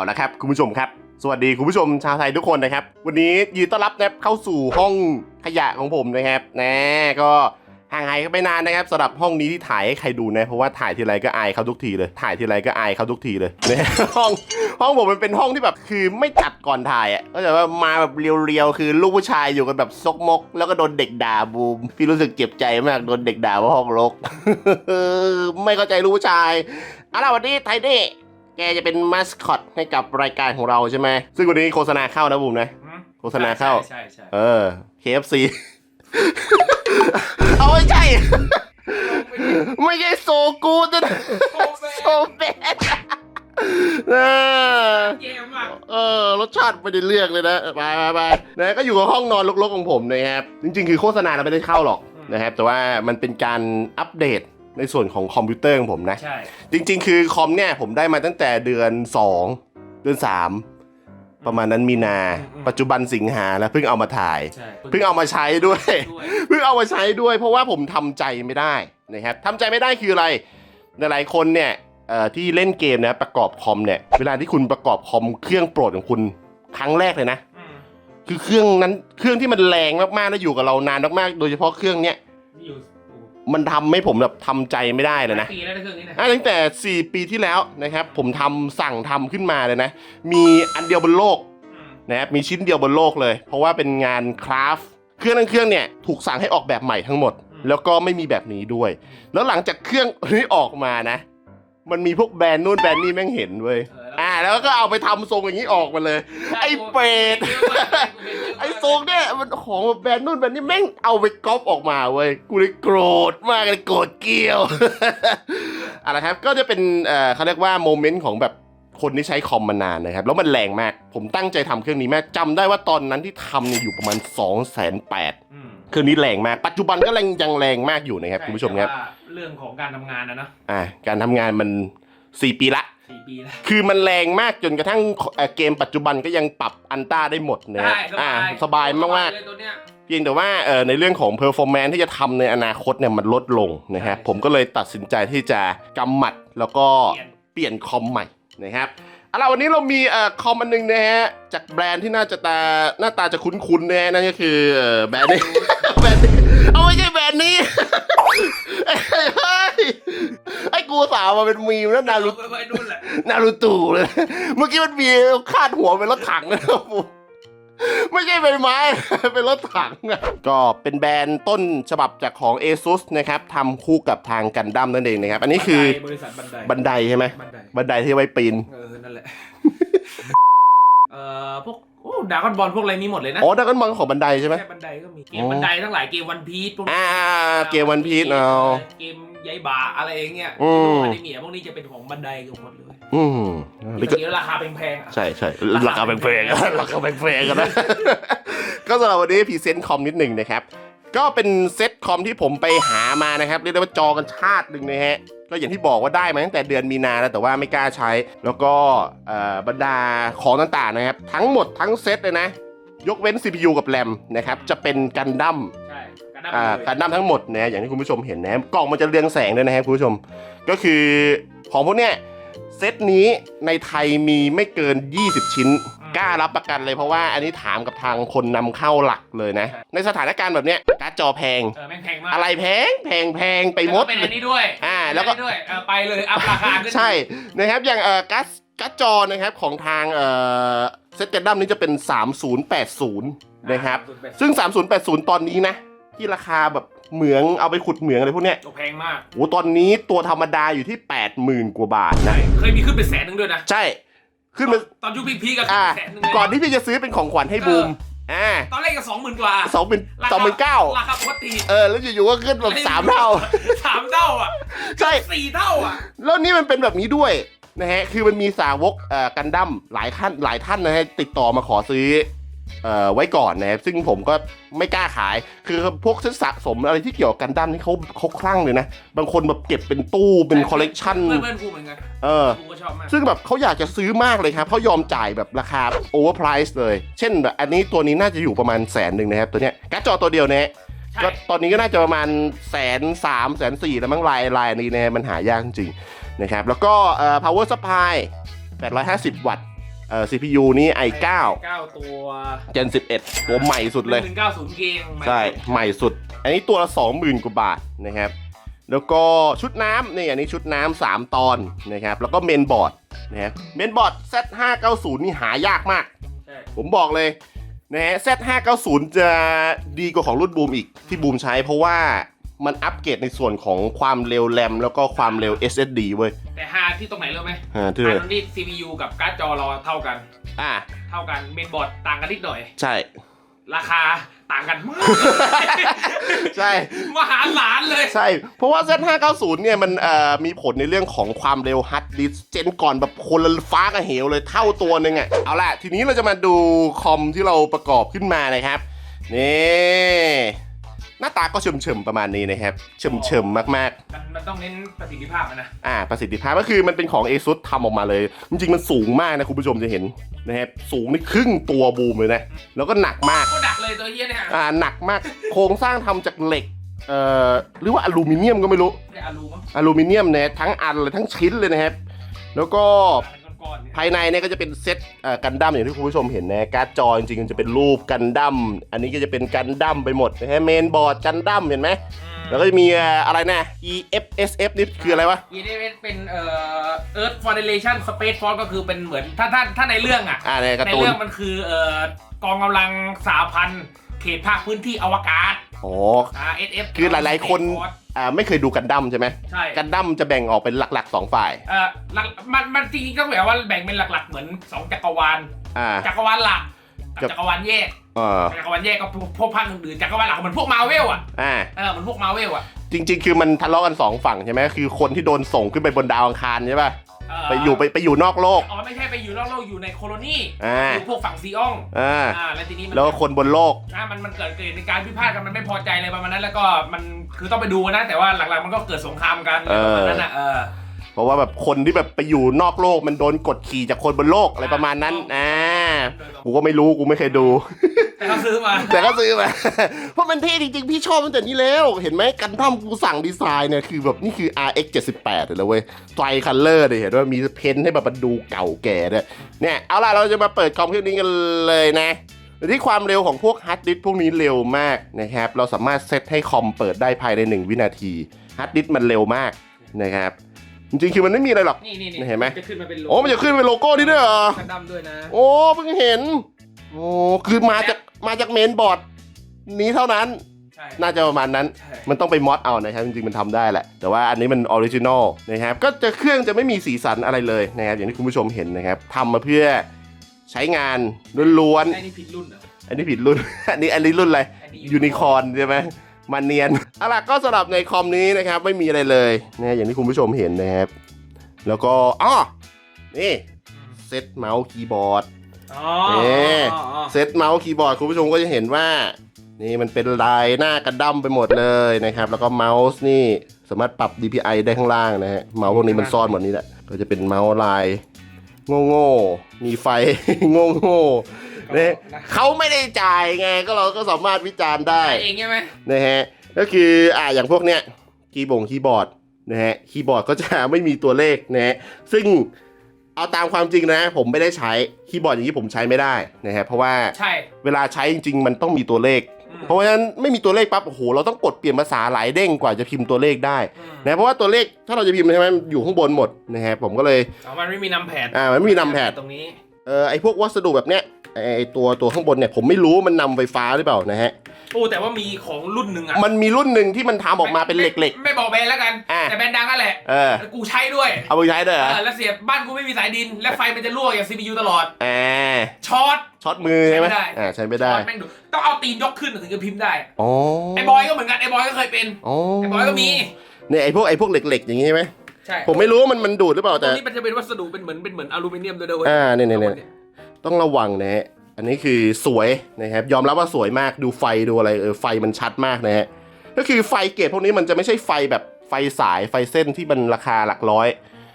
เอาละครับคุณผู้ชมครับ สวัสดีคุณผู้ชมชาวไทยทุกคนนะครับ วันนี้ยินต้อนรับนะครับเข้าสู่ห้องขยะของผมนะครับนะก็ห่างหายกันไปนานนะครับสำหรับห้องนี้ที่ถ่ายให้ใครดูนะเพราะว่าถ่ายทีไรก็อายเขาทุกทีเลย ถ่ายทีไรก็อายเขาทุกทีเลยนะห้องห้องผมมันเป็นห้องที่แบบคือไม่จัดก่อนถ่ายอะก็จะว่ามาแบบเรียวๆคือลูกผู้ชายอยู่กันแบบซกมก แล้วก็โดนเด็กด่าบูมพี่รู้สึกเจ็บใจมากโดนเด็กด่าว่าห้องรกไม่เข้าใจลูกผู้ชายเอาล่ะวันนี้ไทเด้ กจะเป็นมาสคอตให้กับรายการของเราใช่ไหม ซึ่งวันนี้โฆษณาเข้านะบุ๋มนะหืมโฆษณาเข้า ใช่ใช่เออ KFC เอาไม่ใช่ ไม่ใช่โซกูดนะโซเบนเออเกมอะเออรสชาติไม่ได้เลือกเลยนะไปไปไปนะก็อยู่กับห้องนอนรกๆของผมนะครับ จริงๆ คือโฆษณาเราไม่ได้เข้าหรอกนะครับ แต่ว่ามันเป็นการอัปเดต ในส่วนของคอมพิวเตอร์ของผมนะ ใช่ จริง ๆ คือคอมเนี่ยผมได้มาตั้งแต่เดือน 2 เดือน 3 ประมาณนั้นมีนาปัจจุบันสิงหาแล้วเพิ่งเอามาถ่าย ใช่เพิ่งเอามาใช้ด้วย ด้วย เพิ่งเอามาใช้ด้วยเพราะว่าผมทำใจไม่ได้นะครับทำใจไม่ได้คืออะไร หลายๆคนเนี่ยเอ่อที่เล่นเกมนะประกอบคอมเนี่ยเวลาที่คุณประกอบคอมเครื่องโปรดของคุณครั้งแรกเลยนะ อืมคือเครื่องนั้นเครื่องที่มันแรงมากๆแล้วอยู่กับเรานานมากๆโดยเฉพาะเครื่องเนี้ย นี่อยู่โอ้ มันทำให้ผมแบบทำใจไม่ได้เลยนะ ปีแล้วนะเครื่องนี้นะอะตั้งแต่ 4 ปีที่แล้วนะครับ ผมทำสั่งทำขึ้นมาเลยนะ มีอันเดียวบนโลกอืมนะครับมีชิ้นเดียวบนโลกเลย เพราะว่าเป็นงานคราฟต์เครื่องนั้นเครื่องเนี่ยถูกสั่งให้ออกแบบใหม่ทั้งหมด แล้วก็ไม่มีแบบนี้ด้วย แล้วหลังจากเครื่องนี้ออกมานะ มันมีพวกแบรนด์นู่นแบรนด์นี่แม่งเห็นเว้ย เอออ่า แล้วก็เอาไปทำทรงอย่างนี้ออกมาเลย ไอ้เปรต ไอ้ทรงเนี่ยมันของแบรนด์นู่นแบรนด์นี่แม่งเอาไปก๊อปออกมาเว้ย กูเลยโกรธมากเลยโกรธเกลียว เอาละครับก็จะเป็นเอ่อเขาเรียกว่าโมเมนต์ของแบบคนที่ใช้คอมมานานนะครับ แล้วมันแรงมาก ผมตั้งใจทำเครื่องนี้มากจำได้ว่าตอนนั้นที่ทำเนี่ยอยู่ประมาณ2องแสนแปดอืมเครื่องนี้แรงมาก ปัจจุบันก็แรงยังแรงมากอยู่นะครับคุณผู้ชมครับ แต่ว่าเรื่องของการทำงานนะเนอะอ่าการทำงานมัน 4 ปีละ สี่ปีแล้ว คือมันแรงมากจนกระทั่งเอ่อเกมปัจจุบันก็ยังปรับอันต้าได้หมดนะฮะได้สอ่าบายสบายมากเลยตัวเนี้ยๆเพียงแต่ว่าเอ่อในเรื่องของ performance ที่จะทำในอนาคตเนี่ยมันลดลงนะครับใช่ผมก็เลยตัดสินใจที่จะกำหมัดแล้วก็ เปลี่ยนเปลี่ยนคอมใหม่นะครับเอาล่ะวันนี้เรามีเอ่อคอมอันหนึงนะฮะจากแบรนด์ที่น่าจะตาหน้าตาจะคุ้นๆนะฮะนั่นก็คือเอ่อแบรนด์นี้ แบรนด์นี้เอาไม่ใช่แบรนด์นี้ เฮ้ยเฮ้ยไอ้กู สาวมาเป็นมีมแล้วนารุไว้ไว้นู่นแหละนารูตูเลย เมื่อกี้มันมีคาดหัวเป็นรถถังนะครับผมไม่ใช่เป็นไม้ เป็นรถถังอะก็เป็นแบรนด์ต้นฉบับจากของ ASUS นะครับทำคู่กับทางกันดั้มนั่นเองนะครับ อันนี้คือบันไดบริษัทบันไดบันไดใช่ไหมบันไดบันไดที่ไว้ปีน เออ นั่นแหละ เอ่อพวกโอ้ดากอนบอลพวกอะไรมีหมดเลยนะอ๋อดักกันมองของบันไดใช่ไหมแค่บันไดก็มีเกอ๋มอบันไดทั้งหลายเกมวันพีชพวกนี้อ่าเกมวันพีชเอาเกมยายบาอะไรอย่างเงี้ยอืมอันนี้เมียพวกนี้จะเป็นของบันไดกันหมดเลยอืมที่เดี๋ยวราคาแพงๆอะใช่ใช่ราคาแพงๆราคาแพงๆกันนะก็สำหรับวันนี้พรีเซนต์คอมนิดหนึ่งนะครับ ก็เป็นเซ็ตคอมที่ผมไปหามานะครับเรียกได้ว่าจอกันชาติหนึ่งนะฮะก็อย่างที่บอกว่าได้มาตั้งแต่เดือนมีนาแล้วแต่ว่าไม่กล้าใช้ แล้วก็เอ่อบรรดาของต่างๆนะครับ ทั้งหมดทั้งเซ็ตเลยนะ ยกเว้น CPU กับแรมนะครับจะเป็นกันดั้มใช่กันดั้มอ่าเลยกันดั้มทั้งหมดนะอย่างที่คุณผู้ชมเห็นนะกล่องมันจะเรืองแสงด้วยนะครับคุณผู้ชม ก็คือของพวกเนี้ยเซตนี้ในไทยมีไม่เกิน 20 ชิ้น กล้ารับประกันเลยเพราะว่าอันนี้ถามกับทางคนนำเข้าหลักเลยนะ ในสถานการณ์แบบเนี้ยการ์ดจอแพง เออแม่งแพงมากอะไรแพงแพงแพงไปหมด แล้วก็เป็นอันนี้ด้วยอ่าแล้วก็ เป็นอันนี้ด้วยเออไปเลยอัพราคาขึ้นใช่นะครับอย่างเอ่อการ์ดการ์ดจอนะครับของทางเอ่อเซตกันดั้มนี้จะเป็น 3080 นะครับ ซึ่ง 3080 ตอนนี้นะ ที่ราคาแบบเหมืองเอาไปขุดเหมืองอะไรพวกเนี้ยโอ้แพงมากโอ้ตอนนี้ตัวธรรมดาอยู่ที่ 80,000 กว่าบาทนะ เคยมีขึ้นเป็นแสนหนึ่งด้วยนะ ใช่ ขึ้นมาตอนยุคพีคๆก็ขึ้นอ่าเป็นแสนหนึ่งเลยก่อนที่พี่จะซื้อเป็นของขวัญให้บูมอ่าตอนแรกก็สองหมื่นกว่าสองเป็นราคาสองเป็นเก้าราคาปกติเออแล้วอยู่ๆก็ขึ้นแบบสามเท่าสามเท่าอะใช่สี่เท่าอะแล้วนี่มันเป็นแบบนี้ด้วยนะฮะคือมันมีสาวกเอ่อกันดั้มหลายท่านหลายท่านนะฮะติดต่อมาขอซื้อเอ่อ ไว้ก่อนนะครับซึ่งผมก็ไม่กล้าขาย คือพวกซื้อสะสมอะไรที่เกี่ยวกับกันดั้มนี่เขาเขาคลั่งเลยนะ บางคนแบบเก็บเป็นตู้เป็นคอลเลกชันเพื่อนเพื่อนกูเหมือนกันเออกูก็ชอบมากซึ่งแบบเขาอยากจะซื้อมากเลยครับเขายอมจ่ายแบบราคาโอเวอร์ไพรส์เลย เช่นแบบอันนี้ตัวนี้น่าจะอยู่ประมาณแสนหนึ่งนะครับตัวเนี้ยการ์ดจอตัวเดียวเนี่ยใช่ก็ตอนนี้ก็น่าจะประมาณแสนสามแสนสี่แล้วมั้งลายลายอันนี้เนี่ยมันหายากจริงๆนะครับแล้วก็เอ่อ power supply 850 วัตต์ เอ่อ CPU นี่ i9 เก้าตัว Gen 11 ตัวใหม่สุดเลยหนึ่งเก้าศูนย์เกมใช่ ใหม่สุด อันนี้ตัวละ 20,000 กว่าบาทนะครับ แล้วก็ชุดน้ำนี่อันนี้ชุดน้ำ3ตอนนะครับ แล้วก็เมนบอร์ดนะครับเมนบอร์ด Z590 นี่หายากมากใช่ผมบอกเลยนะฮะ Z590 จะดีกว่าของรุ่นบูมอีกที่บูมใช้เพราะว่า มันอัปเกรดในส่วนของความเร็วแรมแล้วก็ความเร็ว SSD เว้ย แต่ฮาที่ตรงไหนรู้ไหมอ่าที่ฮาตรงนี้ CPU กับการ์ดจอเราเท่ากัน อ่าเท่ากันเมนบอร์ดต่างกันนิดหน่อย ใช่ ราคาต่างกันมาก ใช่ มหาศาลเลย ใช่ เพราะว่า Z590 เนี่ยมันเอ่อมีผลในเรื่องของความเร็วฮัดดิสเจนก่อนแบบคนละฟ้ากับเหวเลยเท่าตัวหนึงอะ เอาล่ะ ทีนี้เราจะมาดูคอมที่เราประกอบขึ้นมานะครับ นี่ หน้าตาก็เฉิมๆประมาณนี้นะครับเฉิมๆมากๆ มันมันต้องเน้นประสิทธิภาพอะนะ อ่าประสิทธิภาพก็คือมันเป็นของ ASUS ทำออกมาเลย จริงๆ มันสูงมากนะ คุณผู้ชมจะเห็นนะครับสูงนี่ครึ่งตัวบูมเลยนะ แล้วก็หนักมาก ก็ดักเลยตัวเยี่ยเนี่ยอ่าหนักมาก โครงสร้างทำจากเหล็ก เอ่อหรือว่าอลูมิเนียมก็ไม่รู้เนี่ยอารูมั้งอลูมิเนียมเนี่ยทั้งอันเลยทั้งชิ้นเลยนะครับ แล้วก็ เป็นก้อนๆเนี่ยภายในเนี่ยก็จะเป็นเซตเอ่อกันดั้มอย่างที่คุณผู้ชมเห็นนะการ์ดจอจริงๆมันจะเป็นรูปกันดั้มอันนี้ก็จะเป็นกันดั้มไปหมดนะฮะเมนบอร์ดกันดั้มเห็นไหมแล้วก็จะมีเอ่ออะไรนะ EFSF นี่คืออะไรวะอีนี่เป็นเอ่อ Earth Federation Space Force ก็คือเป็นเหมือนถ้าถ้าถ้าในเรื่องอะอ่าในการ์ในตูนเรื่องมันคือเอ่อกองกำลังสาพันธ์เขตภาคพื้นที่อวกาศโอ้อ่า SF คือหลาย ๆ คน อ่าไม่เคยดูกันดั้มใช่ไหมใช่กันดั้มจะแบ่งออกเป็นหลักๆ2ฝ่ายเอ่อหลักมันมันจริงๆก็แบบว่าแบ่งเป็นหลักๆเหมือนสองจักรวาลอ่า จักรวาลหลักกับกับจักรวาลแยกเออจักรวาลแยกก็พวกพวกภาคอื่นๆจักรวาลหลักเหมือนพวกมาเวลอะอ่า เออเหมือนพวกมาเวลอะจริงๆ คือมันทะเลาะกันสองฝั่งใช่ไหมคือคนที่โดนส่งขึ้นไปบนดาวอังคารใช่ป่ะเไปอยู่ไปไปอยู่นอกโลก อ๋อไม่ใช่ไปอยู่นอกโลกอยู่ในโคโลนีอ่า อยู่พวกฝั่งซีอองอ่าอ่าแล้วทีนี้มันแล้วก็คนบนโลก อ่ามันมันเกิดเกิดในการพิพาทกันมันไม่พอใจอะไรประมาณนั้นแล้วก็มันคือต้องไปดูนะแต่ว่าหลักๆมันก็เกิดสงครามกันอะไรประมาณนั้นอะเออเพ ราะว่าแบบคนที่แบบไปอยู่นอกโลกมันโดนกดขี่จากคนบนโลกอะไรประมาณนั้นอ่ากูก็ไม่รู้กูไม่เคยดู แต่เขาซื้อมา แต่ก็ซื้อมา เพราะมันเท่จริงๆ พี่ชอบตั้งแต่นี้แล้ว เห็นไหมกันท่อมกูสั่งดีไซน์เนี่ยคือแบบนี่คือ RX 78เลยนะเว้ยไตรคัลเลอร์เลยเห็นว่ามีเพ้นท์ให้แบบมันดูเก่าแก่ด้วยเนี่ย เอาล่ะเราจะมาเปิดคอมเครื่องนี้กันเลยนะที่ความเร็วของพวกฮาร์ดดิสก์พวกนี้เร็วมากนะครับ เราสามารถเซตให้คอมเปิดได้ภายใน 1 วินาทีฮาร์ดดิสก์มันเร็วมากนะครับ จริงๆคือมันไม่มีอะไรหรอกนี่นี่เห็นไหม จะขึ้นมาเป็นโลโอ้มันจะขึ้นเป็นโลโก้นี้ด้วยเหรอ กันดั้มด้วยนะ โอ้เพิ่งเห็น โอ้คือมาจากมาจากเมนบอร์ด นี้เท่านั้น ใช่น่าจะประมาณนั้น ใช่มันต้องไปมอดเอานะครับจริงๆมันทำได้แหละ แต่ว่าอันนี้มันออริจินอลนะครับก็จะเครื่องจะไม่มีสีสันอะไรเลยนะครับอย่างที่คุณผู้ชมเห็นนะครับทำมาเพื่อใช้งานล้วนไอ้นี่ผิดรุ่นเหรอ ๆอันนี้ผิดรุ่น อันนี้อันนี้รุ่นอะไรไอ้ยูนิคอร์นใช่ไหม มันเนียนเอาล่ะก็สำหรับในคอมนี้นะครับ ไม่มีอะไรเลยนะอย่างที่คุณผู้ชมเห็นนะครับ แล้วก็อ๋อนี่เซตเมาส์คีย์บอร์ดอ๋อเอ๊ะอ๋ออ๋อเซตเมาส์คีย์บอร์ดคุณผู้ชมก็จะเห็นว่า นี่มันเป็นลายหน้ากระดั้มไปหมดเลยนะครับ แล้วก็เมาส์นี่สามารถปรับ DPI ได้ข้างล่างนะฮะเมาส์พวกนี้มันซ่อนหมดนี้แหละก็จะเป็นเมาส์ลายโง่ๆมีไฟโง่ๆ เนี่ยเขาไม่ได้จ่ายไงก็เราก็สามารถวิจารณ์ได้เองใช่ไหมนะฮะก็คืออ่าอย่างพวกเนี้ยคีย์บงคีย์บอร์ดนะฮะคีย์บอร์ดก็จะไม่มีตัวเลขนะฮะซึ่งเอาตามความจริงนะ ผมไม่ได้ใช้คีย์บอร์ดอย่างนี้ผมใช้ไม่ได้นะฮะเพราะว่าใช่เวลาใช้จริง ๆ มันต้องมีตัวเลขอืมเพราะฉะนั้นไม่มีตัวเลขปั๊บโอ้โหเราต้องกดเปลี่ยนภาษาหลายเด้งกว่าจะพิมพ์ตัวเลขได้อืมนะเพราะว่าตัวเลขถ้าเราจะพิมพ์ใช่ไหมมันอยู่ข้างบนหมดนะฮะผมก็เลยอ๋อมันไม่มีนำแผดอ่ามันไม่มีนำแพดตรงนี้เออไอพวกวัสดุแบบเนี้ย ไอไอ้ตัวตัวข้างบนเนี่ยผมไม่รู้มันนำไฟฟ้าหรือเปล่านะฮะ โอ้แต่ว่ามีของรุ่นหนึ่งอะมันมีรุ่นหนึ่งที่มันทำออกมาเป็นเหล็ก ไม่ไม่บอกแบรนด์แล้วกัน อะ แต่แบรนด์ดังนั่นแหละๆ เออ กูใช้ด้วยเอาไปใช้ด้วยเหรอเออแล้วเสียบบ้านกูไม่มีสายดิน และไฟมันจะรั่วอย่าง CPU ตลอดอ่าช็อต ช็อตมือใช่ไหมใช้ไม่ได้ อ่าใช้ไม่ได้ช็อตแม่งดูต้องเอาตีนยกขึ้นถึงจะพิมพ์ได้ อ๋อไอ้บอยก็เหมือนกันไอ้บอยก็เคยเป็นอ๋อไอ้บอยก็มีเนี่ยไอพวกไอพวกเหล็กๆอย่างงี้ใช่ไหมใช่ผมไม่รู้ว่ามันมันดูดหรือเปล่าตรแต่งนี้มันจะเป็นวัสดุเป็นเหมือนเป็นเหมือนอลูมิเนียมด้วยด้วยอ่าเนี่ยเนี่ยเนี่ย ต้องระวังนะฮะอันนี้คือสวยนะครับยอมรับว่าสวยมากดูไฟดูอะไรเออไฟมันชัดมากนะฮะก็คือไฟเกรดพวกนี้มันจะไม่ใช่ไฟแบบไฟสายไฟเส้นที่มันราคาหลักร้อย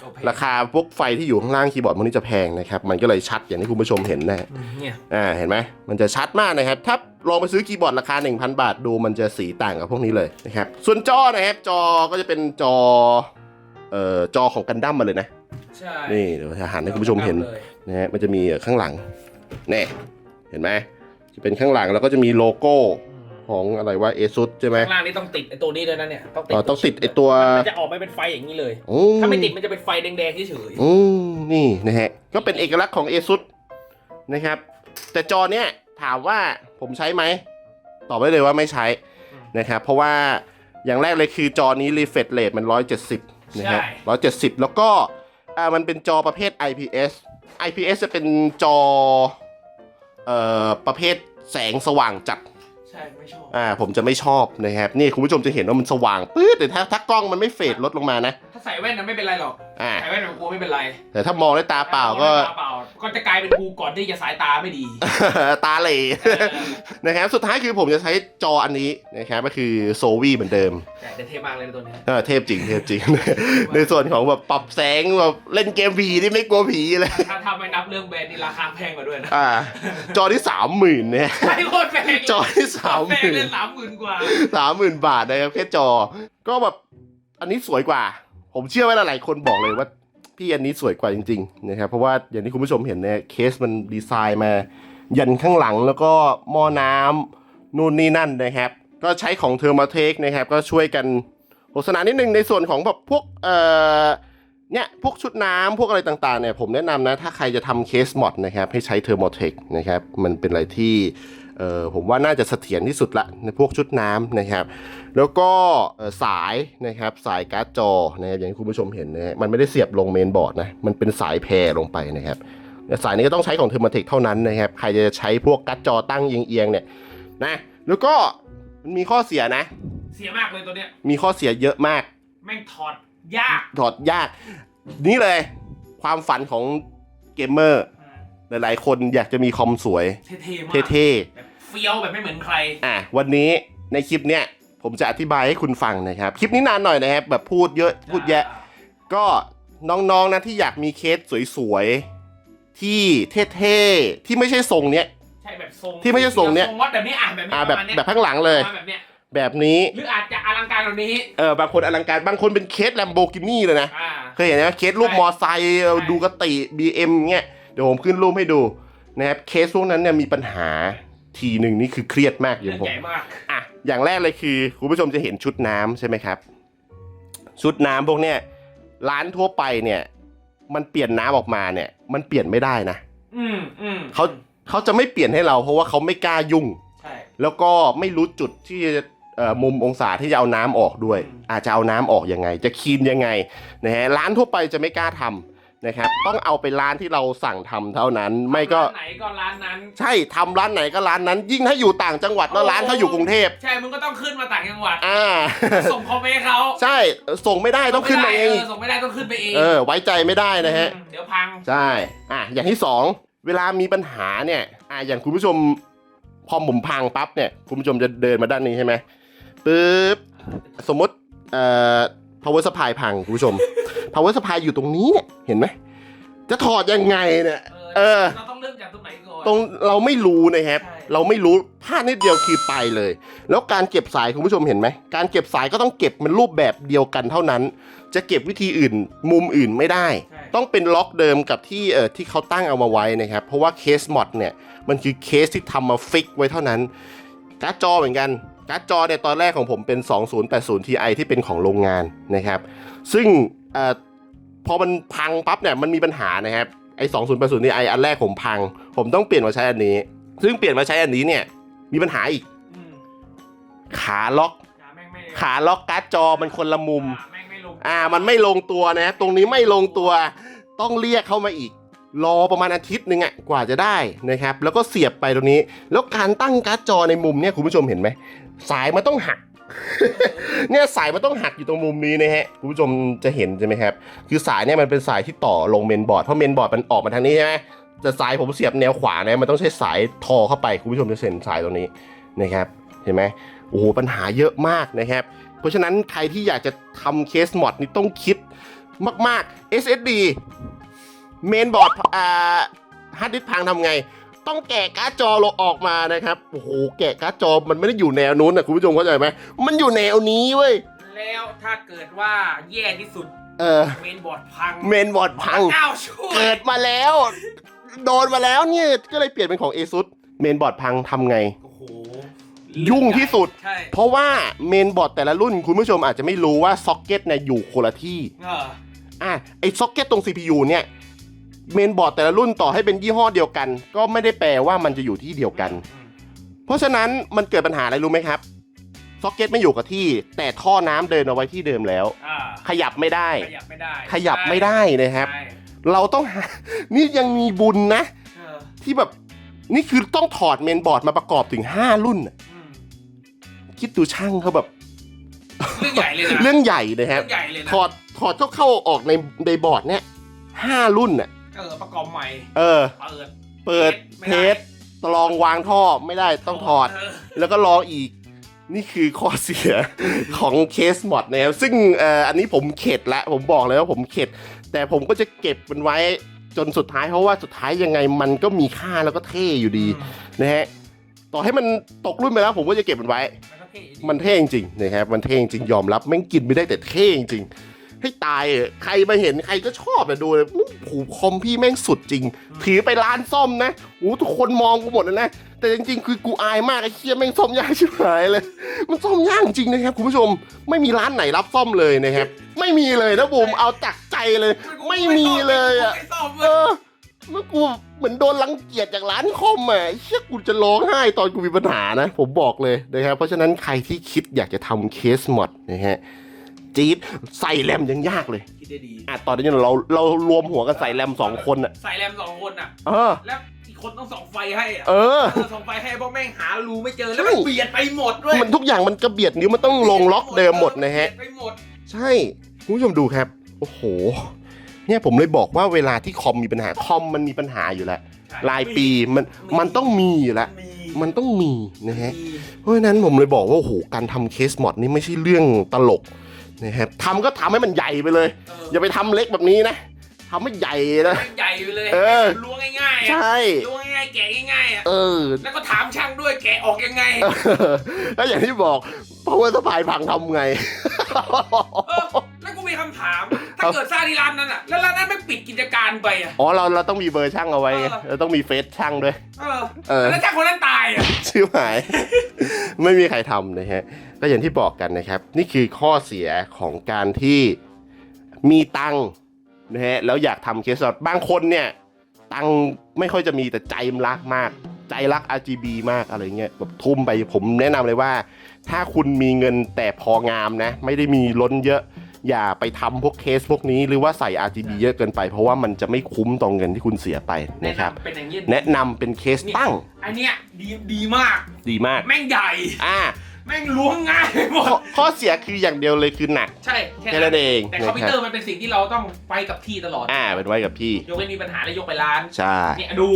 โอเคราคาพวกไฟที่อยู่ข้างล่างคีย์บอร์ดพวกนี้จะแพงนะครับ มันก็เลยชัดอย่างที่คุณผู้ชมเห็นนะฮะอืมเนี่ยอ่าเห็นไหมมันจะชัดมากนะครับ ถ้าลองไปซื้อคีย์บอร์ดราคา 1,000 บาทดูมันจะสีต่างกับพวกนี้เลยนะครับส่วนจอนะครับจอก็จะเป็นจอเอ่อจอของกันดั้มมาเลยนะ ใช่ นี่เดี๋ยวจะหันให้คุณผู้ชมเห็นเลย นะฮะมันจะมีข้างหลังเนี่ยเห็นไหมจะเป็นข้างหลังแล้วก็จะมีโลโก้ของอะไรว่าเอซุใช่ไหมข้างล่างนี่ต้องติดไอ้ตัวนี้ด้วยนะเนี่ยต้องติดอ๋อต้องติดไอ้ตัวมันจะออกมาเป็นไฟอย่างนี้เลยโอ้ถ้าไม่ติดมันจะเป็นไฟแดงๆเฉยอืมนี่นะฮะก็เป็นเอกลักษณ์ของ ASUS นะครับ แต่จอเนี้ยถามว่าผมใช้ไหมตอบไว้เลยว่าไม่ใช้นะครับเพราะว่าอย่างแรกเลยคือจอนี้ refresh rate มัน 170 นะครับ170 แล้วก็อ่ามันเป็นจอประเภท IPS IPS จะเป็นจอเอ่อประเภทแสงสว่างจัดๆใช่ไม่ชอบ อ่าผมจะไม่ชอบนะครับ นี่คุณผู้ชมจะเห็นว่ามันสว่างปื๊ดแต่ถ้าถ้ากล้องมันไม่เฟดลดลงมานะถ้า ใส่แว่นนะไม่เป็นไรหรอก อ่าใส่แว่นแบบกูไม่เป็นไรแต่ถ้ามองด้วยตาเปล่าก็ ตาเปล่าก็จะกลายเป็นกูก่อนที่จะสายตาไม่ดี ตาเหล่ นะครับสุดท้ายคือผมจะใช้จออันนี้นะครับก็คือโซวีเหมือนเดิมแต่เดี๋ยวเท่มากเลยนะตัวเนี้ยเออเทพจริงเทพจริง ในส่วนของแบบปรับแสงแบบเล่นเกมผีที่ไม่กลัวผีเลยถ้าถ้าไม่นับเรื่องแบรนด์นี่ราคาแพงกว่าด้วยนะอ่า จอที่สามหมื่นเนี่ยใช่โคตรแพงจอที่สามหแพงมื่เลนยสามหมื่นกว่า สามหมื่นบาทนะครับแค่จอ ก็แบบอันนี้สวยกว่า ผมเชื่อว่าหลายๆคนบอกเลยว่าพี่อันนี้สวยกว่าจริงๆนะครับเพราะว่าอย่างที่คุณผู้ชมเห็นเนี่ยเคสมันดีไซน์มา ยันข้างหลังแล้วก็หม้อน้ำนู่นนี่นั่นนะครับ ก็ใช้ของเทอร์มาเทคนะครับ ก็ช่วยกันโฆษณานิดนึงในส่วนของแบบพวกเอ่อเนี่ยพวกชุดน้ำพวกอะไรต่างๆเนี่ยผมแนะนำนะ ถ้าใครจะทำเคสมอดนะครับให้ใช้เทอร์โมเทคนะครับมันเป็นอะไรที่ เอ่อผมว่าน่าจะเสถียรที่สุดละในพวกชุดน้ำนะครับ แล้วก็เอ่อสายนะครับสายการ์ดจอนะครับอย่างที่คุณผู้ชมเห็นนะฮะมันไม่ได้เสียบลงเมนบอร์ดนะมันเป็นสายแพรลงไปนะครับสายนี้ก็ต้องใช้ของเทอร์มาเทคเท่านั้นนะครับ ใครจะใช้พวกการ์ดจอตั้งเอียงๆเนี่ยนะแล้วก็มันมีข้อเสียนะ เสียมากเลยตัวเนี้ยมีข้อเสียเยอะมาก แม่งถอดยากถอดยาก นี่เลยความฝันของเกมเมอร์หลายๆคนอยากจะมีคอมสวย เท่ๆมากเท่แบบเฟี้ยวแบบไม่เหมือนใครๆอะวันนี้ในคลิปเนี้ยผมจะอธิบายให้คุณฟังนะครับ คลิปนี้นานหน่อยนะครับ แบบพูดเยอะพูดแยะ ก็น้องๆนะที่อยากมีเคสสวยๆ ที่เท่ๆ ที่ไม่ใช่ทรงเนี้ย ใช่แบบทรงที่ไม่ใช่ทรงเนี้ย ทรงวัดแบบนี้อะแบบนี้อ่าแบบประมาณเนี้ยแบบข้างหลังเลย ประมาณแบบเนี้ยแบบนี้หรืออาจจะอลังการกว่านี้เออบางคนอลังการบางคนเป็นเคสแลมโบกินี่เลยนะ อ่า เคยเห็นไหมเคสรูปใช่มอไซค์เอาใช่ดูกติ BM เงี้ยเดี๋ยวผมขึ้นรูปให้ดูนะครับเคสพวกนั้นเนี่ยมีปัญหา ทีหนึ่งนี่คือเครียดมากอเรื่ย่าองงผมใหญ่มากอะอย่างแรกเลยคือคุณผู้ชมจะเห็นชุดน้ำใช่ไหมครับ ชุดน้ำพวกเนี้ยร้านทั่วไปเนี่ย มันเปลี่ยนน้ำออกมาเนี่ย มันเปลี่ยนไม่ได้นะอืมอืมเขาเขาจะไม่เปลี่ยนให้เรา เพราะว่าเขาไม่กล้ายุ่งใช่แล้วก็ไม่รู้จุดที่จะเอ่อมุมองศาที่จะเอาน้ำออกด้วยอืมอาจจะเอาน้ำออกยังไง จะคลีนยังไงนะฮะร้านทั่วไปจะไม่กล้าทำ นะครับ ต้องเอาไปร้านที่เราสั่งทำเท่านั้น ไม่ก็ร้านไหนก็ร้านนั้น ใช่ทำร้านไหนก็ร้านนั้น ยิ่งถ้าอยู่ต่างจังหวัดแล้วร้านเขาอยู่กรุงเทพใช่มึงก็ต้องขึ้นมาต่างจังหวัด อ่า ส่งคอมไปให้เขาใช่ส่งไม่ได้ต้องขึ้นมาเอง ส่งไม่ได้ต้องขึ้นไปเองเออ ไว้ใจไม่ได้นะฮะ อืมเดี๋ยวพัง ใช่ อะ อย่างที่สอง เวลามีปัญหาเนี่ย อะ อย่างคุณผู้ชม พอผมพังปั๊บเนี่ย คุณผู้ชมจะเดินมาด้านนี้ใช่ไหมปึ๊บ สมมติ เอ่อ power supply พังคุณผู้ชม power supply อยู่ตรงนี้เนี่ยเห็นไหมจะถอดยังไงเนี่ย เออ เราต้องเริ่มจากตรงไหนก่อน ตรงเราไม่รู้นะครับ ใช่ เราไม่รู้พลาดนิดเดียวคือไปเลย แล้วการเก็บสายคุณผู้ชมเห็นไหม การเก็บสายก็ต้องเก็บมันรูปแบบเดียวกันเท่านั้น จะเก็บวิธีอื่นมุมอื่นไม่ได้ ใช่ ต้องเป็นล็อกเดิมกับที่เอ่อที่เขาตั้งเอามาไว้นะครับ เพราะว่าเคสมอดเนี่ย มันคือเคสที่ทำมาฟิกไว้เท่านั้น การ์ดจอเหมือนกัน การ์ดจอเนี่ยตอนแรกของผมเป็น 2080 Ti ที่เป็นของโรงงานนะครับ ซึ่งเออพอมันพังปั๊บเนี่ยมันมีปัญหานะครับไอ้2080 Ti อันแรกผมพัง ผมต้องเปลี่ยนมาใช้อันนี้ ซึ่งเปลี่ยนมาใช้อันนี้เนี่ยมีปัญหาอีกอืมขาล็อกอย่าแม่งไม่ขาล็อกการ์ดจอมันคนละมุมอ่าแม่งไม่ลงอ่ามันไม่ลงตัวนะตรงนี้ไม่ลงตัวต้องเรียกเข้ามาอีกรอประมาณอาทิตย์หนึงอะกว่าจะได้นะครับ แล้วก็เสียบไปตรงนี้ แล้วการตั้งการ์ดจอในมุมเนี่ยคุณผู้ชมเห็นไหม สายมันต้องหัก เนี่ยสายมันต้องหักอยู่ตรงมุมนี้นะฮะคุณผู้ชมจะเห็นใช่ไหมครับ คือสายเนี่ยมันเป็นสายที่ต่อลงเมนบอร์ดเพราะเมนบอร์ดมันออกมาทางนี้ใช่ไหมแต่สายผมเสียบแนวขวานะมันต้องใช้สายทอเข้าไปคุณผู้ชมจะเห็นสายตรงนี้นะครับเห็นไหมโอ้โหปัญหาเยอะมากนะครับ เพราะฉะนั้นใครที่อยากจะทำเคสมอดนี่ต้องคิดมาก ๆ SSD เมนบอร์ดอ่าฮาร์ดดิสก์พังทำไง ต้องแกะการ์ดจอลงออกมานะครับโอ้โหแกะการ์ดจอมันไม่ได้อยู่แนวนู้นนะคุณผู้ชมเข้าใจไหมมันอยู่แนวนี้เว้ยแล้วถ้าเกิดว่าแย่ที่สุดเออเมนบอร์ดพังเมนบอร์ดพังเก้าช่วยเกิดมาแล้ว โดนมาแล้วเนี่ยก็เลยเปลี่ยนเป็นของ ASUS เมนบอร์ดพังทำไงโอ้โหยุ่งที่สุดใช่เพราะว่าเมนบอร์ดแต่ละรุ่นคุณผู้ชมอาจจะไม่รู้ว่าซ็อกเก็ตเนี่ยอยู่คนละที่เอออะไอ้ซ็อกเก็ตตรง CPU เนี่ย เมนบอร์ดแต่ละรุ่นต่อให้เป็นยี่ห้อเดียวกัน ก็ไม่ได้แปลว่ามันจะอยู่ที่เดียวกันอืมเพราะฉะนั้นมันเกิดปัญหาอะไรรู้ไหมครับซ็อกเก็ตไม่อยู่กับที่ แต่ท่อน้ำเดินเอาไว้ที่เดิมแล้ว อ่าขยับไม่ได้ ขยับไม่ได้ขยับไม่ได้นะครับ ใช่เราต้องหา นี่ยังมีบุญนะ เออที่แบบนี่คือต้องถอดเมนบอร์ดมาประกอบถึง 5 รุ่นน่ะอืมคิดดูช่างเขาแบบ เรื่องใหญ่เลยนะเรื่องใหญ่นะคเรื่รับองใหญ่เลยนะถอดถอดเข้าเข้าออกในในบอร์ดเนี่ยห้ารุ่นน่ะ เออประกอบใหม่เออ เปิดเปิดไม่เทได้สลองวางท่อไม่ได้ต้องถอดเแล้วก็ลองอีกนี่คือข้อเสียของเคสมอดนะครับซึ่งเอ่ออันนี้ผมเข็ดละผมบอกเลยว่าผมเข็ด แต่ผมก็จะเก็บมันไว้จนสุดท้ายเพราะว่าสุดท้ายยังไงมันก็มีค่าแล้วก็เท่อยู่ดีอืมนะฮะต่อให้มันตกรุ่นไปแล้วผมก็จะเก็บมันไว้ มันก็เท่ดีมันเท่จริงๆนะครับมันเท่จริงยอมรับแม่งกินไม่ได้แต่เท่จริงๆ ให้ตายเออะใครมาเห็นใครก็ชอบอะดูเลยผูคอมพี่แม่งสุดจริง ถือไปร้านซ่อมนะโอ้ทุกคนมองกูหมดเลยนะ แต่จริงๆ คือกูอายมากไอ้เคียแม่งซ่อมยากชิบหายเลย มันซ่อมยากจริงนะครับคุณผู้ชม ไม่มีร้านไหนรับซ่อมเลยนะครับ ไม่มีเลยนะบูมเอาจากใจเลย ไม่มีเลยอะไม่ซ่อมเออเมื่อกูเหมือนโดนรังเกียจจากร้านคอมอะไอ้เชี่ยกูจะร้องไห้ตอนกูมีปัญหานะ ผมบอกเลยนะครับ เพราะฉะนั้นใครที่คิดอยากจะทำเคสมอดนะฮะ จี๊ดใส่แรมยังยากเลยคิดได้ดีอะตอนนี้เราเรารวมหัวกันใส่แรมสองคนอะใส่แรมสองคนอะเออแล้วอีกคนต้องส่องไฟให้อะเออเออส่องไฟให้เพราะแม่งหารูไม่เจอแล้วใช่มันเบียดไปหมดด้วยมันทุกอย่างมันกระเบียดนิ้วมันต้องลงล็อกเดิมหมดนะฮะเบียดไปหมดใช่คุณผู้ชมดูครับ โอ้โห เนี่ยผมเลยบอกว่าเวลาที่คอมมีปัญหาคอมมันมีปัญหาอยู่แล้วใช่รายปีมันมันต้องมีอยู่แล้วมีมันต้องมีนะฮะมีเพราะฉะนั้นผมเลยบอกว่าโอ้โหการทำเคสมอดนี่ไม่ใช่เรื่องตลก นะครับทำก็ทำให้มันใหญ่ไปเลยเอออย่าไปทำเล็กแบบนี้นะทำให้ใหญ่นะแม่งใหญ่ไปเลยเออล้วงง่ายๆใชอะ่ล้วงง่ายๆแกะง่ายๆอะเออ แล้วก็ถามช่างด้วยแกะออกยังไงแล้วอย่างที่บอกเพราะว่าสะพายพังทำไงเออแล้วกูมี คำถาม ถ้าเกิดสร้างที่ร้านนั้นอะ แล้วร้านนั้นไม่ปิดกิจการไปอะ อ๋อเราเราต้องมีเบอร์ช่างเอาไว้ไงเออเราต้องมีเฟซช่างด้วย เออ เออ แล้วถ้าคนนั้นตายอะ ชื่อหาย ไม่มีใครทำนะฮะ ก็อย่างที่บอกกันนะครับ นี่คือข้อเสียของการที่มีตังค์นะฮะ แล้วอยากทำเคสสอดบางคนเนี่ย ตังค์ไม่ค่อยจะมีแต่ใจมันรักมาก ใจรัก RGB มากอะไรเงี้ยแบบทุ่มไปผมแนะนำเลยว่า ถ้าคุณมีเงินแต่พองามนะ ไม่ได้มีล้นเยอะ อย่าไปทำพวกเคสพวกนี้หรือว่าใส่ RGB เยอะเกินไป เพราะว่ามันจะไม่คุ้มต่อเงินที่คุณเสียไปนะครับเป็นอย่างนี้แนะนำเป็นเคสตั้ง อันเนี้ยดีดีมาก ดีมาก แม่งใหญ่ อ่าแม่งล้วงง่ายไปหมดข้อข้อเสียคืออย่างเดียวเลยคือหนัก ใช่แค่แค่นั้นั้นนเองแต่นะคอมพิวคเตรัอบร์มันเป็นสิ่งที่เราต้องไปกับที่ตลอด อ่าเป็นไว้กับพี่ยกเว้นมีปัญหาแล้วยกไปร้านใช่เนี่ยดู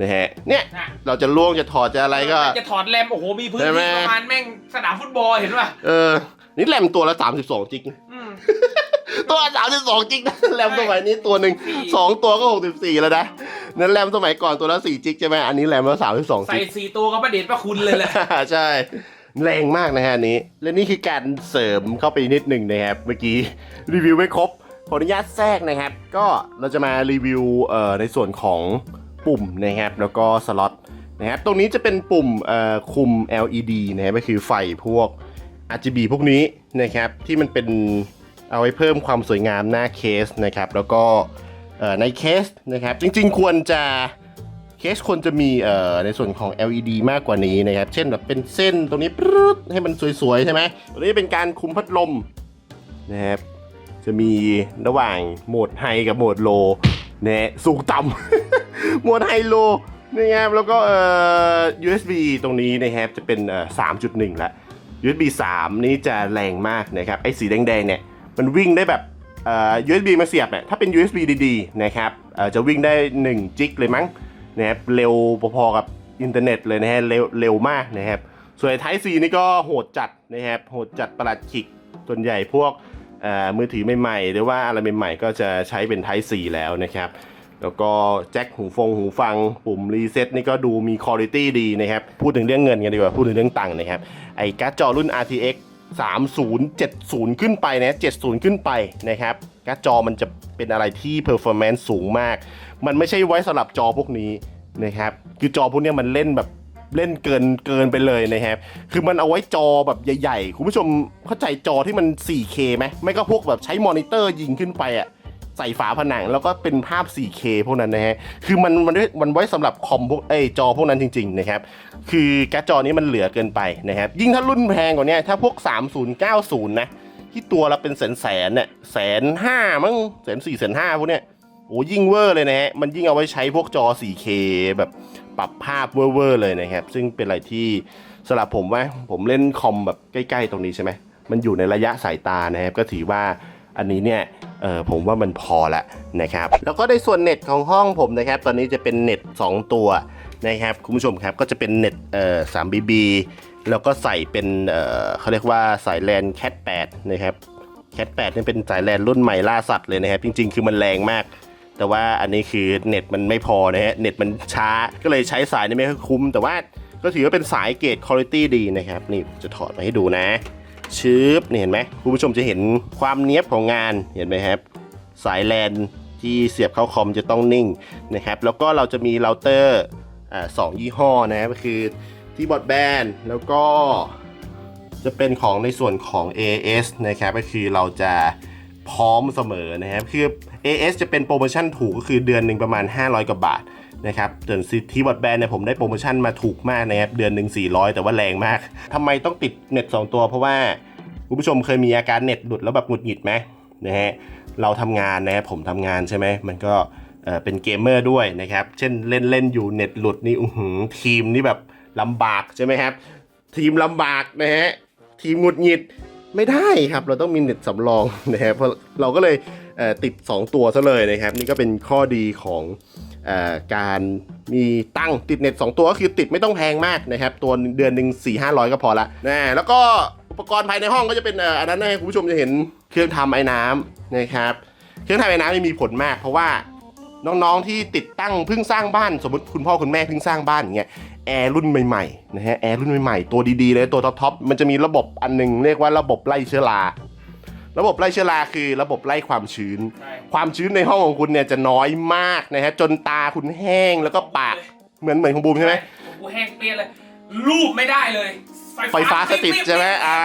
นะฮะเนี่ยนะเราจะล่วงจะถอดจะอะไรก็จะถอดแรมโอ้โหมีพื้นใช่ไหมที่ประมาณแม่งสนามฟุตบอลเห็นป่ะเออนี่แรมตัวละ32จิก นะอืมตัวละ32จิกนะแรมสมัยนี้ตัวหนึ่งสี่สองตัวก็64แล้วนะนั้นแรมสมัยก่อนตัวละ4จิกใช่ไหมอันนี้แรมละ32ใส่จิกสี่ตัวก็ประเด็นประคุณเลยแหละ ใช่แรงมากนะฮะอันนี้ และนี่คือการเสริมเข้าไปนิดหนึ่งนะครับ เมื่อกี้รีวิวไม่ครบ ขออนุญาตแทรกนะครับ ก็เราจะมารีวิวเอ่อในส่วนของปุ่มนะครับ แล้วก็สล็อตนะครับตรงนี้จะเป็นปุ่มเอ่อคุม LED นะครับก็คือไฟพวก RGB พวกนี้นะครับที่มันเป็น เอาไว้เพิ่มความสวยงามหน้าเคสนะครับ แล้วก็ในเคสนะครับ จริงๆ ควรจะเคสควรจะมีในส่วนของ LED มากกว่านี้นะครับ เช่นแบบเป็นเส้นตรงนี้ปึ๊ดให้มันสวยๆ ใช่ไหมตัวนี้เป็นการคุมพัดลมนะครับจะมีระหว่างโหมดไฮกับโหมดโลนะฮะสูงต่ำ โหมดไฮโลนะครับแล้วก็เอ่อ USB ตรงนี้นะครับจะเป็นเอ่อ3.1 ละ USB 3 นี้จะแรงมากนะครับ ไอ้สีแดงๆเนี่ย มันวิ่งได้แบบ USB มาเสียบเนี่ยถ้าเป็น USB ดีๆนะครับจะวิ่งได้1จิกเลยมั้งนะครับเร็วพอๆกับอินเทอร์เน็ตเลยนะฮะเร็วเร็วมากนะครับส่วนไทป์ C นี่ก็โหดจัดนะครับโหดจัดประหลัดขิกส่วนใหญ่พวกมือถือใหม่ๆ หรือว่าอะไรใหม่ๆ ก็จะใช้เป็น Type C แล้วนะครับแล้วก็แจ็คหูฟงหูฟัง ปุ่มรีเซ็ตนี่ก็ดูมีคุณภาพดีนะครับ พูดถึงเรื่องเงินกันดีกว่า พูดถึงเรื่องตังค์นะครับ ไอ้การ์ดจอรุ่น RTX 3070 ขึ้นไปนะ70 ขึ้นไปนะครับการ์ดจอมันจะเป็นอะไรที่ performance สูงมาก มันไม่ใช่ไว้สำหรับจอพวกนี้นะครับ คือจอพวกนี้มันเล่นแบบเล่นเกินเกินไปเลยนะครับ คือมันเอาไว้จอแบบใหญ่ๆ คุณผู้ชมเข้าใจจอที่มัน 4K ไหมไม่ก็พวกแบบใช้มอนิเตอร์ยิงขึ้นไปอะ ใส่ฝาผนัง แล้วก็เป็นภาพ 4K พวกนั้นนะฮะ คือมันมันมันไว้สำหรับคอมพวกเอ้จอพวกนั้นจริงๆนะครับ คือการ์ดจอนี้มันเหลือเกินไปนะครับ ยิ่งถ้ารุ่นแพงกว่านี้ถ้าพวก 3090 นะ ที่ตัวละเป็นแสนแสนเนี่ยแสนห้ามั้งแสนสี่แสนห้าพวกเนี้ยโอ้ยิ่งเวอร์เลยนะฮะ มันยิ่งเอาไว้ใช้พวกจอ 4K แบบปรับภาพเวอร์เลยนะครับ ซึ่งเป็นอะไรที่สำหรับผมว่าผมเล่นคอมแบบใกล้ ๆ ตรงนี้ใช่ไหมมันอยู่ในระยะสายตานะครับ ก็ถือว่า อันนี้เนี่ยเออผมว่ามันพอละนะครับแล้วก็ในส่วนเน็ตของห้องผมนะครับ ตอนนี้จะเป็นเน็ต 2 ตัวนะครับคุณผู้ชมครับก็จะเป็นเน็ตเอ่อ 3BB แล้วก็ใส่เป็นเอ่อเขาเรียกว่าสายแลน Cat 8นะครับ Cat 8นี่เป็นสายแลนรุ่นใหม่ล่าสัตว์เลยนะครับ จริง ๆ คือมันแรงมาก แต่ว่าอันนี้คือเน็ตมันไม่พอนะฮะเน็ตมันช้าก็เลยใช้สายนี้ไม่ค่อยคุ้ม แต่ว่าก็ถือว่าเป็นสายเกรดคุณภาพดีนะครับนี่จะถอดมาให้ดูนะ ชืบนี่ยเห็นไหมคุณผู้ชมจะเห็นความเนี้ยบของงานเห็นไหมครับ สายแลนที่เสียบเข้าคอมจะต้องนิ่งนะครับ แล้วก็เราจะมีเราเตอร์สองยี่ห้อนะครับก็คือที่บอดแบนแล้วก็จะเป็นของในส่วนของ AS นะครับก็คือเราจะพร้อมเสมอนะครับคือ AS จะเป็นโปรโมชั่นถูกก็คือเดือนหนึ่งประมาณ 500 กว่าบาท นะครับส่วนที่บอดแบนเนี่ยผมได้โปรโมชั่นมาถูกมากนะครับเดือนหนึ่ง400 แต่ว่าแรงมากทำไมต้องติดเน็ต 2 ตัวเพราะว่าคุณผู้ชมเคยมีอาการเน็ตหลุดแล้วแบบหงุดหงิดไหมนะฮะเราทำงานนะผมทำงานใช่ไหมมันก็เออเป็นเกมเมอร์ด้วยนะครับ เช่นเล่นเล่นอยู่เน็ตหลุดนี่อื้อหือทีมนี่แบบลำบากใช่ไหมครับ ทีมลำบากนะฮะทีมหงุดหงิดไม่ได้ครับ เราต้องมีเน็ตสำรองนะฮะเพราะเราก็เลยเติด 2 ตัวซะเลยนะครับ นี่ก็เป็นข้อดีของ การมีตั้งติดเน็ต 2 ตัวก็คือติดไม่ต้องแพงมากนะครับ ตัวเดือนหนึ่ง4 5 0 0 ก็พอละนะแล้วก็อุปกรณ์ภายในห้องก็จะเป็นเอ่ออันนั้นนะคุณผู้ชมจะเห็นเครื่องทำไอ้น้ำนะครับ เครื่องทำไอ้น้ำนี่มีผลมาก เพราะว่าน้องๆที่ติดตั้งเพิ่งสร้างบ้านสมมติคุณพ่อคุณแม่เพิ่งสร้างบ้านอย่างเงี้ยแอร์รุ่นใหม่ๆนะฮะแอร์รุ่นใหม่ๆ ตัวดีๆเลยตัวท็อปๆมันจะมีระบบอันหนึงเรียกว่าระบบไล่เชื้อรา ระบบไล่เชื้อราคือระบบไล่ความชื้นใช่ความชื้นในห้องของคุณเนี่ยจะน้อยมากนะฮะจนตาคุณแห้งแล้วก็ปากเหมือนเหมือนของบูมใช่ไหมกูแห้งเปรี้ยเลยรูปไม่ได้เลยไฟฟ้าสถิตใช่ไหมอ่า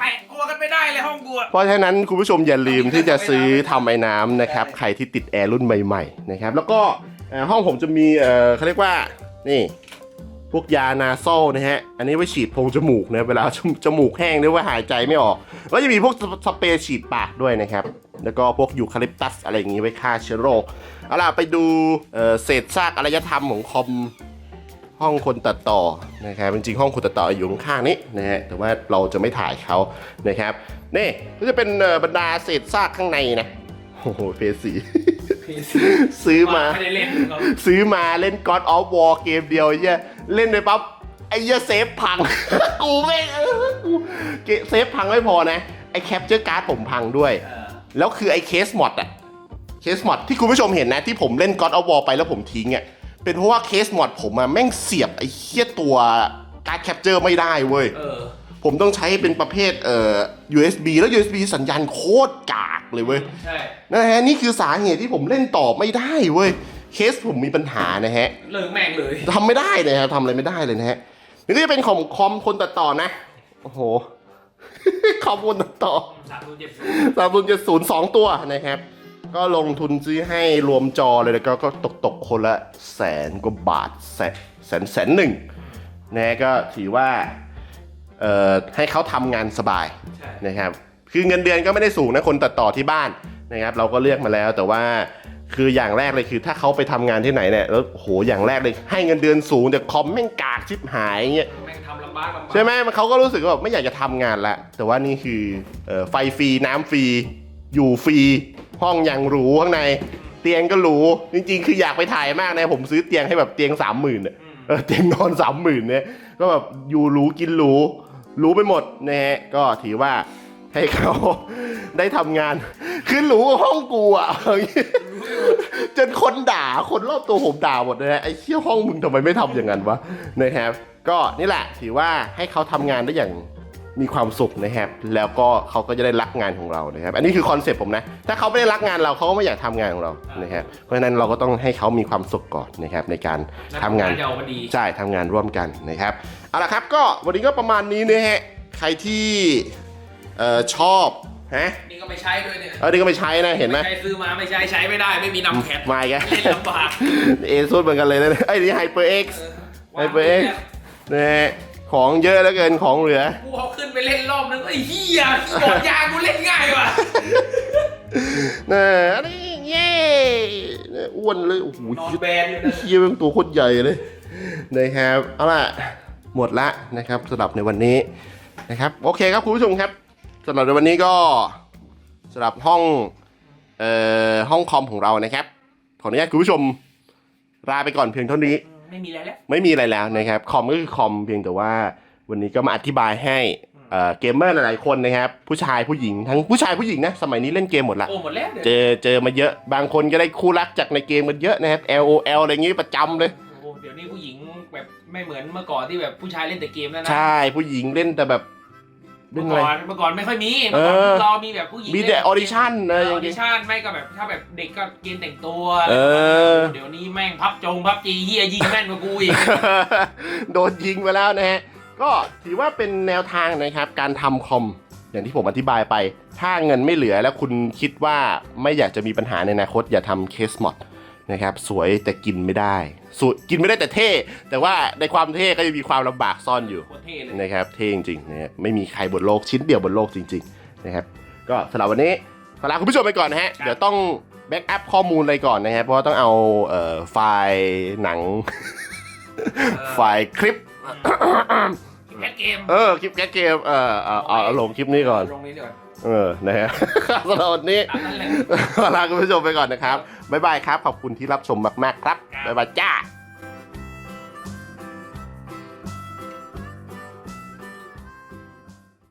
แตะตัวกันไม่ได้เลยห้องกูอะเพราะฉะนั้นคุณผู้ชมอย่าลืมที่จะซื้อทำไอ้น้ำนะครับ ใครที่ติดแอร์รุ่นใหม่ๆนะครับ แล้วก็เอ่อห้องผมจะมีเอ่อเขาเรียกว่านี่ พวกยานาโซนะฮะ อันนี้ไว้ฉีดโพรงจมูกนะเวลาจมจมูกแห้งหรือว่าหายใจไม่ออก แล้วจะมีพวกสเปรย์ฉีดปากด้วยนะครับ แล้วก็พวกยูคาลิปตัสอะไรอย่างนี้ไว้ฆ่าเชื้อโรค เอาล่ะไปดูเเศษซากอารยธรรมของคอมห้องคนตัดต่อนะครับจริงๆห้องคนตัดต่ออยู่ข้างนี้นะฮะแต่ว่าเราจะไม่ถ่ายเขานะครับนี่ก็จะเป็นบรรดาเศษซากข้างในนะโอ้โหเพสี ซื้อมา ไม่ได้เล่นเราซื้อมาเล่น God of War เกมเดียวไอ้เหี้ยเล่นไปปั๊บไอ้เหี้ยเซฟพัง กูไม่งเออกูเกเซฟพังไม่พอนะ ไอ้แคปเจอร์การ์ดผมพังด้วย เออแล้วคือไอ้เคสมอดอะเคสมอดที่คุณผู้ชมเห็นนะ ที่ผมเล่น God of War ไปแล้วผมทิ้งอะเป็นเพราะว่าเคสมอดผมอะแม่งเสียบไอ้เคียตัวการ์ดแคปเจอร์ไม่ได้เว้ย เออ ผมต้องใช้เป็นประเภทเอ่อ USB แล้ว USB สัญญาณโคตรกากเลยเว้ยใช่นะฮะนี่คือสาเหตุที่ผมเล่นต่อไม่ได้เว้ยเคสผมมีปัญหานะฮะเลิกแม่งเลยทำไม่ได้เลยครับทำอะไรไม่ได้เลยนะฮะนี่ก็จะเป็นของคอมคนตัดต่อนะโอ้โหคอมคนตัดต่อสามศูนย์เจ็ดศูนย์สามศูนย์เจ็ดศูนย์สองตัวนะครับก็ลงทุนซื้อให้รวมจอเลยแล้วก็ก็ตกตกๆคนละแสนกว่าบาทแสนแสนแสนหนึ่งนะก็ถือว่าเอ่อ ให้เขาทำงานสบายใช่นะครับคือเงินเดือนก็ไม่ได้สูงนะคนตัดต่อที่บ้านนะครับ เราก็เลือกมาแล้วแต่ว่าคืออย่างแรกเลยคือถ้าเขาไปทำงานที่ไหนเนี่ยแล้วโหอย่างแรกเลยให้เงินเดือนสูงแต่คอมแม่งกากชิบหายเงี้ยแม่งทำลำบากลำบากใช่ไหมมันเขาก็รู้สึกว่าแบบไม่อยากจะทำงานละแต่ว่านี่คือเอ่อไฟฟรีน้ำฟรีอยู่ฟรีห้องอย่างหรูข้างใน เตียงก็หรูจริง ๆ คืออยากไปถ่ายมากนะผมซื้อเตียงให้แบบเตียงสามหมื่นอืมเออเตียงนอนสามหมื่นเนี่ยก็แบบอยู่หรูกินหรู รู้ไปหมดนะฮะก็ถือว่าให้เขาได้ทำงาน คือหรูห้องกูอะจนคนด่าคนรอบตัวผมด่าหมดเลยนะไอ้เชี่ยห้องมึงทำไมไม่ทำอย่างนั้นวะนะครับก็นี่แหละถือว่าให้เขาทำงานได้อย่าง มีความสุขนะครับ แล้วก็เขาก็จะได้รักงานของเรานะครับ อันนี้คือคอนเซ็ปต์ผมนะ ถ้าเขาไม่ได้รักงานเราเขาก็ไม่อยากทำงานของเรานะครับ เพราะฉะนั้นเราก็ต้องให้เขามีความสุขก่อนนะครับในการทำงานจะออกมาดีใช่ทำงานร่วมกันนะครับ เอาละครับก็วันนี้ก็ประมาณนี้นะฮะ ใครที่เอ่อชอบฮะนี่ก็ไม่ใช้ด้วยเนี่ยเออนี่ก็ไม่ใช้นะ เห็นไหมใช้ซื้อมาไม่ใช้ใช้ไม่ได้ไม่มีนำแคปมาอีกเล่นลำบากเอซูเหมือนกันเลยนะไอ้ยนี่ไฮเปอร์เอ็กซ์วางไฮเปอร์เอ็กซ์นะฮะ ของเยอะแล้วเกินของเหลือ กูเอาขึ้นไปเล่นรอบนึงไอ้เหี้ยคีย์บอร์ดยางกูเล่นง่ายว่ะนะอันนี้เย้เนี่ยอ้วนเลย โอ้โหนอนแบนอยู่นะเฮียเป็นตัวโคตรใหญ่เลยนะครับ เอาล่ะ หมดละนะครับสำหรับในวันนี้นะครับ โอเคครับคุณผู้ชมครับสำหรับในวันนี้ก็สำหรับห้องเอ่อห้องคอมของเรานะครับ ขออนุญาตคุณผู้ชมลาไปก่อนเพียงเท่านี้ ไม่มีอะไรแล้ว ไม่มีอะไรแล้วนะครับ คอมก็คือคอมเพียงแต่ว่า วันนี้ก็มาอธิบายให้เอ่อเกมเมอร์หลายๆคนนะครับ ผู้ชายผู้หญิงทั้งผู้ชายผู้หญิงนะ สมัยนี้เล่นเกมหมดละ โอ้หมดแล้วเดี๋ยวเจอเจอมาเยอะบางคนก็ได้คู่รักจากในเกมกันเยอะนะครับ L O L อะไรอย่างงี้ประจำเลย โอ้เดี๋ยวนี้ผู้หญิงแบบไม่เหมือนเมื่อก่อนที่แบบผู้ชายเล่นแต่เกมแล้วนะใช่ผู้หญิงเล่นแต่แบบ เล่เมื่นออะไร ก่อนเมื่อก่อนไม่ค่อยมีเอเมื่อก่อนอเรามีแบบผู้หญิงมีแต่ออดิชั่นเอนะอออย่างอดิงี้ ชั่นไม่ก็แบบถ้าแบบเด็กก็เกณฑ์แต่งตัวเออ เดี๋ยวนี้แม่งพับจงพับจีเฮียยิงแม่นกว่ากูอีก โดนยิงไปแล้วนะฮะ ก็ถือว่าเป็นแนวทางนะครับ การทำคอม อย่างที่ผมอธิบายไป ถ้าเงินไม่เหลือแล้วคุณคิดว่าไม่อยากจะมีปัญหาในอนาคต อย่าทำเคสมอดนะครับ สวยแต่กินไม่ได้ สวยกินไม่ได้แต่เท่ แต่ว่าในความเท่ก็จะมีความลำบากซ่อนอยู่โคตรเท่เลยนะครับ เท่จริงๆนะฮะไม่มีใครบนโลกชิ้นเดียวบนโลกจริงๆนะครับ ก็สำหรับวันนี้ขอลาคุณผู้ชมไปก่อนนะฮะ เดี๋ยวต้องแบ็กอัพข้อมูลอะไรก่อนนะครับ เพราะว่าต้องเอาเอ่อไฟล์หนัง ไฟล์คลิป แคทเกมเออคลิปแคสเกมเออเอาเอาเอาลงคลิปนี้ก่อน ลงนี้ก่อน เออนะฮะสำหรับวันนี้ตามนั้นแหละขอลาคุณผู้ชมไปก่อนนะครับ บ๊ายบายครับ ขอบคุณที่รับชมมาก ๆ ครับ บ๊ายบายจ้า